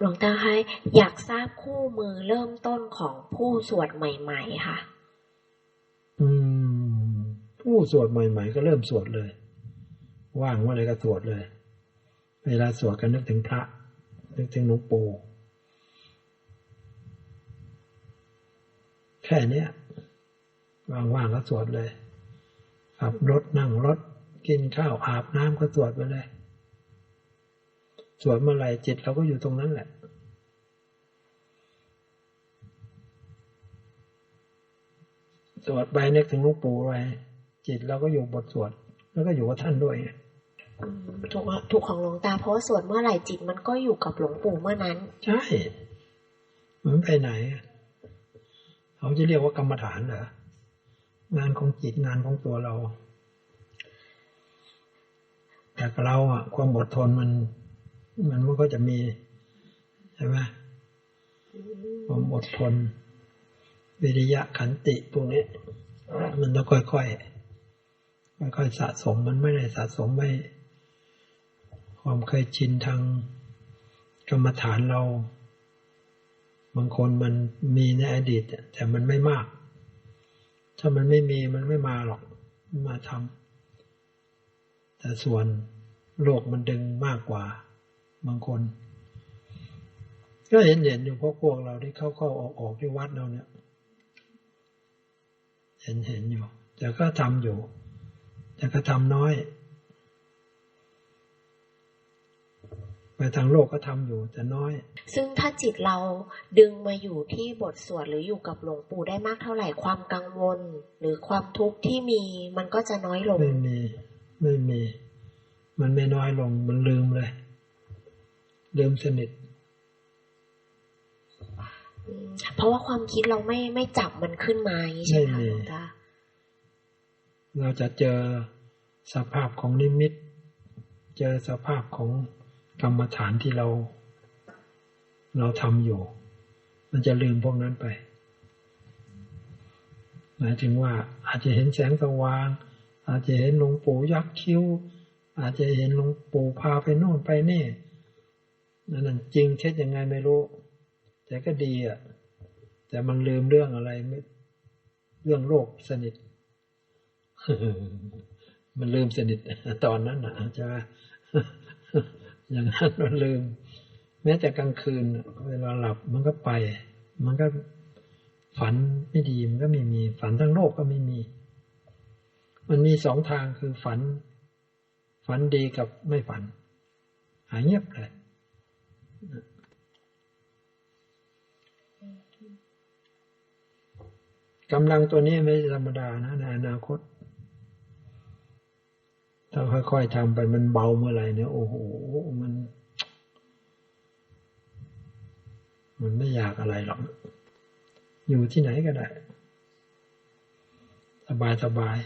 หลวงตาคะอยากทราบคู่มือเริ่มต้นของผู้สวดใหม่ ๆ ค่ะ อืม ผู้สวดใหม่ ๆ ก็เริ่มสวดเลย ว่างเมื่อไรก็สวดเลย เวลาสวดก็นึกถึงพระ นึกถึงหลวงปู่แค่เนี้ยว่างๆก็สวดเลยขับรถนั่งรถกินข้าวอาบน้ำก็สวดไปเลย สวดเมื่อไหร่จิตเราก็อยู่ตรงนั้นแหละ สวดไปนึกถึงหลวงปู่ไปจิตเราก็อยู่บทสวด แล้วก็อยู่กับท่านด้วยไงอืมถูกถูกของหลวงตาเพราะว่าสวดเมื่อไหร่จิตมันก็อยู่กับหลวงปู่เมื่อนั้น ใช่มันไปไหนอะเขาจะเรียกว่ากรรมฐานเหรองานของจิตงานของตัวเรา แต่กับเราอะความอดทนมัน มันมันก็จะมีใช่ไหมความอดทนวิริยะขันติพวกนี้มันต้องค่อยๆค่อยๆสะสมมันไม่ได้สะสมไว้ความเคยชินทางกรรมฐานเรา บางคนมันมีในอดีตแต่มันไม่มาก ถ้ามันไม่มีมันไม่มาหรอกมาทำแต่ส่วนโลกมันดึงมากกว่า บางคน ก็เห็นเห็นอยู่พวกพวกเราที่เข้าเข้าออกออกที่วัดเราเนี่ย เห็นเห็นอยู่ แต่ก็ทำอยู่ แต่ก็ทำน้อยไปทางโลกก็ทำอยู่แต่น้อย ซึ่งถ้าจิตเราดึงมาอยู่ที่บทสวดหรืออยู่กับหลวงปู่ได้มากเท่าไหร่ความกังวล หรือความทุกข์ที่มีมันก็จะน้อยลง ไม่มี ไม่มี มันไม่น้อยลงมันลืมเลย ลืมสนิทอืมเพราะว่าความคิดเราไม่ไม่จับมันขึ้นมาอย่างนี้ใช่ไหมคะไม่มีหลวงตาเราจะเจอสภาพของนิมิต เจอสภาพของกรรมฐานที่เรา เราทำอยู่ มันจะลืมพวกนั้นไปหมายถึงว่าอาจจะเห็นแสงสว่าง อาจจะเห็นหลวงปู่ยักษ์คิ้ว อาจจะเห็นหลวงปู่พาไปโน่นไปนี่ นั่นจริงเท็จยังไงไม่รู้ แต่ก็ดีอะ แต่มันลืมเรื่องอะไรไม่เรื่องโลกสนิท มันลืมสนิทตอนนั้นนะใช่ไหมอย่างนั้นมันลืม แม้แต่กลางคืน เวลาหลับมันก็ไป มันก็ฝันไม่ดีมันก็ไม่มี ฝันทั้งโลกก็ไม่มี มันมีสองทางคือฝัน ฝันดีกับไม่ฝัน หายเงียบเลย กำลังตัวนี้ไม่ธรรมดานะในอนาคต ถ้าค่อยๆทำไปมันเบาเมื่อไหร่เนี่ย โอ้โห มัน มันไม่อยากอะไรหรอก อยู่ที่ไหนก็ได้ สบายสบาย